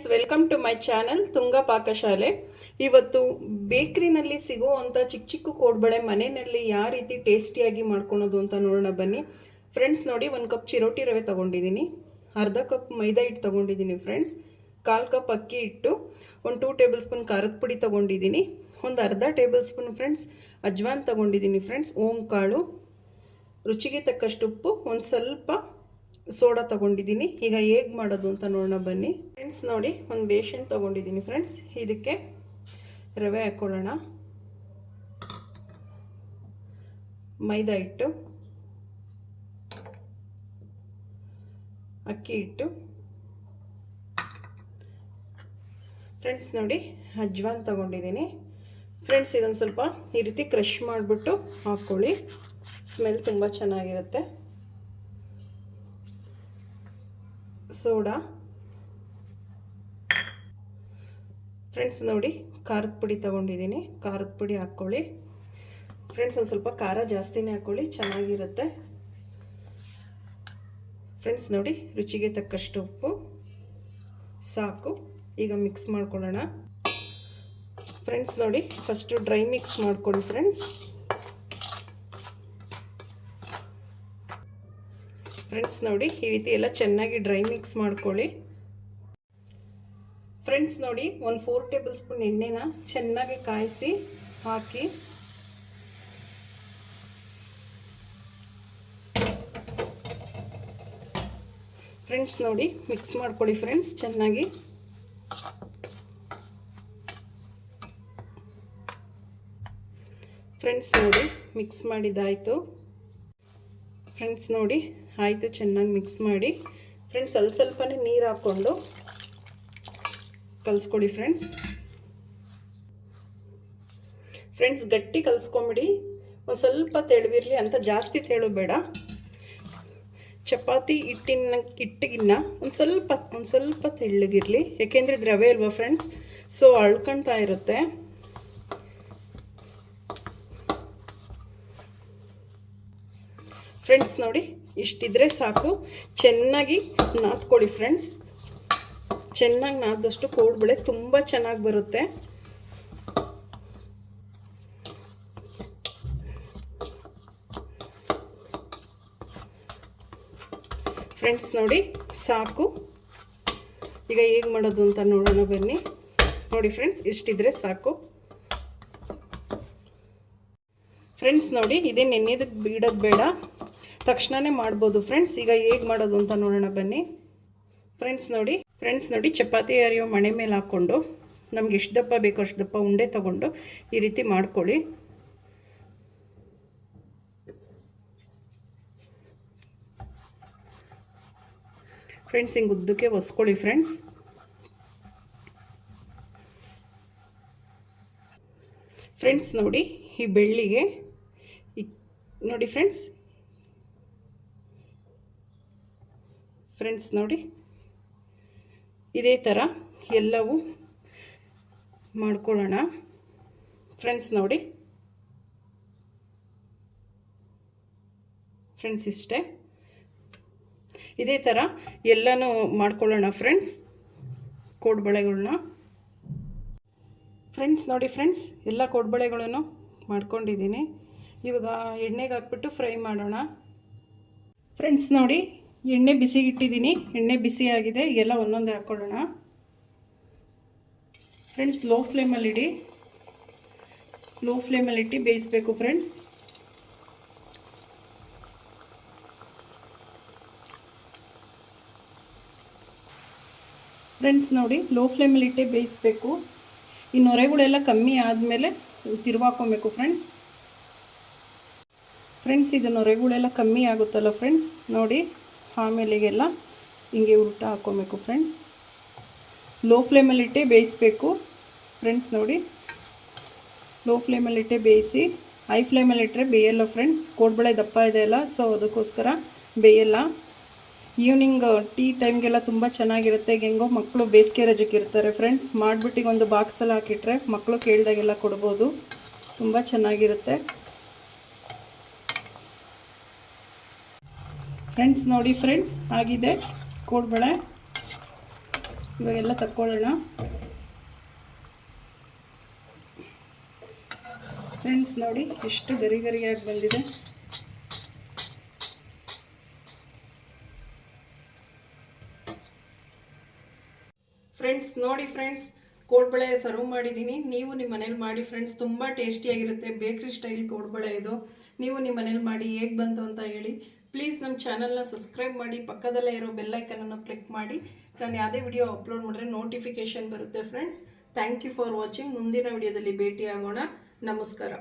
Friends, welcome to my channel Tunga Pakashale. ಇವತ್ತು ಬೇಕ್ರಿನಲ್ಲಿ ಸಿಗುವಂಥ ಚಿಕ್ಕ ಚಿಕ್ಕ ಕೋಡ್ಬಳೆ ಮನೆಯಲ್ಲಿ ಯಾವ ರೀತಿ ಟೇಸ್ಟಿಯಾಗಿ ಮಾಡ್ಕೊಳೋದು ಅಂತ ನೋಡೋಣ ಬನ್ನಿ. ಫ್ರೆಂಡ್ಸ್, ನೋಡಿ, ಒಂದು ಕಪ್ ಚಿರೋಟಿ ರವೆ ತೊಗೊಂಡಿದ್ದೀನಿ. ಅರ್ಧ ಕಪ್ ಮೈದಾ ಹಿಟ್ಟು ತೊಗೊಂಡಿದ್ದೀನಿ ಫ್ರೆಂಡ್ಸ್. ಕಾಲು ಕಪ್ ಅಕ್ಕಿ ಹಿಟ್ಟು, ಒಂದು ಟೂ ಟೇಬಲ್ ಸ್ಪೂನ್ ಖಾರದ ಪುಡಿ ತೊಗೊಂಡಿದ್ದೀನಿ. ಒಂದು ಅರ್ಧ ಟೇಬಲ್ ಸ್ಪೂನ್ ಫ್ರೆಂಡ್ಸ್, ಅಜ್ವಾನ್ ತೊಗೊಂಡಿದ್ದೀನಿ ಫ್ರೆಂಡ್ಸ್ ಓಂ ಕಾಳು ರುಚಿಗೆ ತಕ್ಕಷ್ಟು ಉಪ್ಪು, ಒಂದು ಸ್ವಲ್ಪ ಸೋಡಾ ತಗೊಂಡಿದ್ದೀನಿ. ಈಗ ಹೇಗೆ ಮಾಡೋದು ಅಂತ ನೋಡೋಣ ಬನ್ನಿ. ಫ್ರೆಂಡ್ಸ್ ನೋಡಿ, ಒಂದು ಬೇಷನ್ ತಗೊಂಡಿದ್ದೀನಿ ಫ್ರೆಂಡ್ಸ್ ಇದಕ್ಕೆ ರವೆ ಹಾಕ್ಕೊಳ್ಳೋಣ ಮೈದಾ ಹಿಟ್ಟು. ಅಕ್ಕಿ ಹಿಟ್ಟು. ಫ್ರೆಂಡ್ಸ್ ನೋಡಿ, ಅಜ್ವಾನ್ ತಗೊಂಡಿದ್ದೀನಿ. ಫ್ರೆಂಡ್ಸ್ ಇದೊಂದು ಸ್ವಲ್ಪ ಈ ರೀತಿ ಕ್ರಷ್ ಮಾಡಿಬಿಟ್ಟು ಹಾಕ್ಕೊಳ್ಳಿ ಸ್ಮೆಲ್ ತುಂಬ ಚೆನ್ನಾಗಿರುತ್ತೆ. ಸೋಡಾ. ಫ್ರೆಂಡ್ಸ್ ನೋಡಿ, ಖಾರದ ಪುಡಿ ತೊಗೊಂಡಿದ್ದೀನಿ. ಖಾರದ ಪುಡಿ ಹಾಕ್ಕೊಳ್ಳಿ. ಫ್ರೆಂಡ್ಸ್ ಒಂದು ಸ್ವಲ್ಪ ಖಾರ ಜಾಸ್ತಿನೇ ಹಾಕ್ಕೊಳ್ಳಿ, ಚೆನ್ನಾಗಿರುತ್ತೆ. ಫ್ರೆಂಡ್ಸ್ ನೋಡಿ, ರುಚಿಗೆ ತಕ್ಕಷ್ಟು ಉಪ್ಪು. ಸಾಕು. ಈಗ ಮಿಕ್ಸ್ ಮಾಡ್ಕೊಳ್ಳೋಣ. ಫ್ರೆಂಡ್ಸ್ ನೋಡಿ ಫಸ್ಟು ಡ್ರೈ ಮಿಕ್ಸ್ ಮಾಡ್ಕೊಳ್ಳಿ ಫ್ರೆಂಡ್ಸ್ ಫ್ರೆಂಡ್ಸ್ ನೋಡಿ ಈ ರೀತಿ ಎಲ್ಲ ಚೆನ್ನಾಗಿ ಡ್ರೈ ಮಿಕ್ಸ್ ಮಾಡ್ಕೊಳ್ಳಿ. ಫ್ರೆಂಡ್ಸ್ ನೋಡಿ ಒಂದು ಫೋರ್ ಟೇಬಲ್ ಸ್ಪೂನ್ ಎಣ್ಣೆನ ಚೆನ್ನಾಗಿ ಕಾಯಿಸಿ ಹಾಕಿ. ಫ್ರೆಂಡ್ಸ್ ನೋಡಿ ಮಿಕ್ಸ್ ಮಾಡ್ಕೊಳ್ಳಿ ಫ್ರೆಂಡ್ಸ್ ಚೆನ್ನಾಗಿ. ಫ್ರೆಂಡ್ಸ್ ನೋಡಿ ಮಿಕ್ಸ್ ಮಾಡಿದ್ದಾಯಿತು. ಫ್ರೆಂಡ್ಸ್ ನೋಡಿ. ಆಯಿತು, ಚೆನ್ನಾಗಿ ಮಿಕ್ಸ್ ಮಾಡಿ. ಫ್ರೆಂಡ್ಸ್ ಸ್ವಲ್ಪ ಸ್ವಲ್ಪನೇ ನೀರು ಹಾಕ್ಕೊಂಡು ಕಲಿಸ್ಕೊಡಿ ಫ್ರೆಂಡ್ಸ್ ಫ್ರೆಂಡ್ಸ್ ಗಟ್ಟಿ ಕಲಿಸ್ಕೊಂಬಿಡಿ. ಒಂದು ಸ್ವಲ್ಪ ತೆಳುವಿರಲಿ ಅಂತ ಜಾಸ್ತಿ ತೆಳು ಬೇಡ ಚಪಾತಿ ಹಿಟ್ಟಿನ, ಹಿಟ್ಟಿಗಿನ್ನ ಒಂದು ಸ್ವಲ್ಪ ಒಂದು ಸ್ವಲ್ಪ ತೆಳ್ಳಗಿರಲಿ. ಯಾಕೆಂದರೆ ಇದು ರವೆ ಅಲ್ವಾ ಫ್ರೆಂಡ್ಸ್ ಸೊ ಅಳ್ಕೊಳ್ತಾ ಇರುತ್ತೆ. ಫ್ರೆಂಡ್ಸ್ ನೋಡಿ, ಇಷ್ಟಿದ್ರೆ ಸಾಕು. ಚೆನ್ನಾಗಿ ನಾದ್ಕೊಳ್ಳಿ ಫ್ರೆಂಡ್ಸ್ ಚೆನ್ನಾಗಿ ನಾದಷ್ಟು ಕೋಡ್ಬಳೆ ತುಂಬ ಚೆನ್ನಾಗಿ ಬರುತ್ತೆ. ಫ್ರೆಂಡ್ಸ್ ನೋಡಿ, ಸಾಕು. ಈಗ ಹೇಗೆ ಮಾಡೋದು ಅಂತ ನೋಡೋಣ ಬನ್ನಿ. ನೋಡಿ ಫ್ರೆಂಡ್ಸ್ ಇಷ್ಟಿದ್ರೆ ಸಾಕು. ಫ್ರೆಂಡ್ಸ್ ನೋಡಿ, ಇದೇ ನೆನೆದಕ್ಕೆ ಬಿಡೋದು ಬೇಡ. ತಕ್ಷಣವೇ ಮಾಡ್ಬೋದು. ಫ್ರೆಂಡ್ಸ್ ಈಗ ಹೇಗೆ ಮಾಡೋದು ಅಂತ ನೋಡೋಣ ಬನ್ನಿ. ಫ್ರೆಂಡ್ಸ್ ನೋಡಿ ಫ್ರೆಂಡ್ಸ್ ನೋಡಿ ಚಪಾತಿ ಅರಿಯೋ ಮಣೆ ಮೇಲೆ ಹಾಕ್ಕೊಂಡು, ನಮ್ಗೆ ಎಷ್ಟು ದಪ್ಪ ಬೇಕೋ ಅಷ್ಟು ದಪ್ಪ ಉಂಡೆ ತಗೊಂಡು ಈ ರೀತಿ ಮಾಡ್ಕೊಳ್ಳಿ. ಫ್ರೆಂಡ್ಸ್ ಹಿಂಗೆ ಉದ್ದಕ್ಕೆ ಒಸ್ಕೊಳ್ಳಿ ಫ್ರೆಂಡ್ಸ್ ಫ್ರೆಂಡ್ಸ್ ನೋಡಿ, ಈ ಬೆಳ್ಳಿಗೆ ನೋಡಿ ಫ್ರೆಂಡ್ಸ್ ಫ್ರೆಂಡ್ಸ್ ನೋಡಿ. ಇದೇ ಥರ ಎಲ್ಲವೂ ಮಾಡ್ಕೊಳ್ಳೋಣ. ಫ್ರೆಂಡ್ಸ್ ನೋಡಿ. ಫ್ರೆಂಡ್ಸ್ ಇಷ್ಟೇ. ಇದೇ ಥರ ಎಲ್ಲನೂ ಮಾಡ್ಕೊಳ್ಳೋಣ ಫ್ರೆಂಡ್ಸ್. ಕೋಡ್ಬಳೆಗಳನ್ನ ಫ್ರೆಂಡ್ಸ್ ನೋಡಿ ಫ್ರೆಂಡ್ಸ್, ಎಲ್ಲ ಕೋಡ್ಬಳೆಗಳನ್ನು ಮಾಡ್ಕೊಂಡಿದ್ದೀನಿ. ಇವಾಗ ಎಣ್ಣೆಗೆ ಹಾಕ್ಬಿಟ್ಟು ಫ್ರೈ ಮಾಡೋಣ. ಫ್ರೆಂಡ್ಸ್ ನೋಡಿ ಎಣ್ಣೆ ಬಿಸಿಗಿಟ್ಟಿದ್ದೀನಿ. ಎಣ್ಣೆ ಬಿಸಿ ಆಗಿದೆ ಎಲ್ಲ ಒಂದೊಂದೇ ಹಾಕ್ಕೊಳ್ಳೋಣ. ಫ್ರೆಂಡ್ಸ್, ಲೋ ಫ್ಲೇಮಲ್ಲಿಡಿ ಲೋ ಫ್ಲೇಮಲ್ಲಿಟ್ಟು ಬೇಯಿಸ್ಬೇಕು ಫ್ರೆಂಡ್ಸ್. ಫ್ರೆಂಡ್ಸ್, ನೋಡಿ, ಲೋ ಫ್ಲೇಮಲ್ಲಿಟ್ಟೆ ಬೇಯಿಸ್ಬೇಕು. ಈ ನೊರೆಗಳೆಲ್ಲ ಕಮ್ಮಿ ಆದಮೇಲೆ ತಿರುವಾಕೊಬೇಕು ಫ್ರೆಂಡ್ಸ್. ಫ್ರೆಂಡ್ಸ್, ಇದು ನೊರೆಗಳೆಲ್ಲ ಕಮ್ಮಿ ಆಗುತ್ತಲ್ಲ ಫ್ರೆಂಡ್ಸ್? ನೋಡಿ ಆಮೇಲೆಗೆಲ್ಲ ಹಿಂಗೆ ಉಲ್ಟ ಹಾಕ್ಕೊಬೇಕು ಫ್ರೆಂಡ್ಸ್ ಲೋ ಫ್ಲೇಮಲ್ಲಿಟ್ಟೆ ಬೇಯಿಸ್ಬೇಕು. ಫ್ರೆಂಡ್ಸ್ ನೋಡಿ. ಲೋ ಫ್ಲೇಮಲ್ಲಿಟ್ಟೆ ಬೇಯಿಸಿ ಹೈ ಫ್ಲೇಮಲ್ಲಿಟ್ಟರೆ ಬೇಯಲ್ಲ ಫ್ರೆಂಡ್ಸ್ ಕೋಡ್ಬಳೆ ದಪ್ಪ ಇದೆ ಅಲ್ಲ ಸೊ ಅದಕ್ಕೋಸ್ಕರ ಬೇಯಲ್ಲ. ಈವ್ನಿಂಗ್ ಟೀ ಟೈಮ್ಗೆಲ್ಲ ತುಂಬ ಚೆನ್ನಾಗಿರುತ್ತೆ. ಹೆಂಗೋ ಮಕ್ಕಳು ಬೇಸಿಗೆ ರಜಕ್ಕೆ ಇರ್ತಾರೆ ಫ್ರೆಂಡ್ಸ್ ಮಾಡಿಬಿಟ್ಟಿಗೆ ಒಂದು ಬಾಕ್ಸಲ್ಲಿ ಹಾಕಿಟ್ರೆ ಮಕ್ಕಳು ಕೇಳಿದಾಗೆಲ್ಲ ಕೊಡ್ಬೋದು. ತುಂಬ ಚೆನ್ನಾಗಿರುತ್ತೆ. ಫ್ರೆಂಡ್ಸ್ ನೋಡಿ ಫ್ರೆಂಡ್ಸ್, ಆಗಿದೆ. ಕೋಡ್ಬಳೆ ಇವಾಗೆಲ್ಲ ತಕ್ಕೊಳ್ಳೋಣ. ಫ್ರೆಂಡ್ಸ್ ನೋಡಿ, ಎಷ್ಟು ಗರಿ ಗರಿಯಾಗಿ ಬಂದಿದೆ. ಫ್ರೆಂಡ್ಸ್ ನೋಡಿ ಫ್ರೆಂಡ್ಸ್ ಕೋಡ್ಬಳೆ ಸರ್ವ್ ಮಾಡಿದ್ದೀನಿ. ನೀವು ನಿಮ್ಮ ಮನೇಲಿ ಮಾಡಿ ಫ್ರೆಂಡ್ಸ್, ತುಂಬ ಟೇಸ್ಟಿಯಾಗಿರುತ್ತೆ. ಬೇಕ್ರಿ ಸ್ಟೈಲ್ ಕೋಡ್ಬಳೆ ಇದು. ನೀವು ನಿಮ್ಮ ಮನೇಲಿ ಮಾಡಿ ಹೇಗೆ ಬಂತು ಅಂತ ಹೇಳಿ ಪ್ಲೀಸ್ ನಮ್ಮ ಚಾನಲ್ನ ಸಬ್ಸ್ಕ್ರೈಬ್ ಮಾಡಿ, ಪಕ್ಕದಲ್ಲೇ ಇರೋ ಬೆಲ್ಲೈಕನನ್ನು ಕ್ಲಿಕ್ ಮಾಡಿ. ನಾನು ಯಾವುದೇ ವಿಡಿಯೋ ಅಪ್ಲೋಡ್ ಮಾಡಿದ್ರೆ ನೋಟಿಫಿಕೇಷನ್ ಬರುತ್ತೆ friends thank you for watching ಮುಂದಿನ ವಿಡಿಯೋದಲ್ಲಿ ಭೇಟಿ ಆಗೋಣ ನಮಸ್ಕಾರ.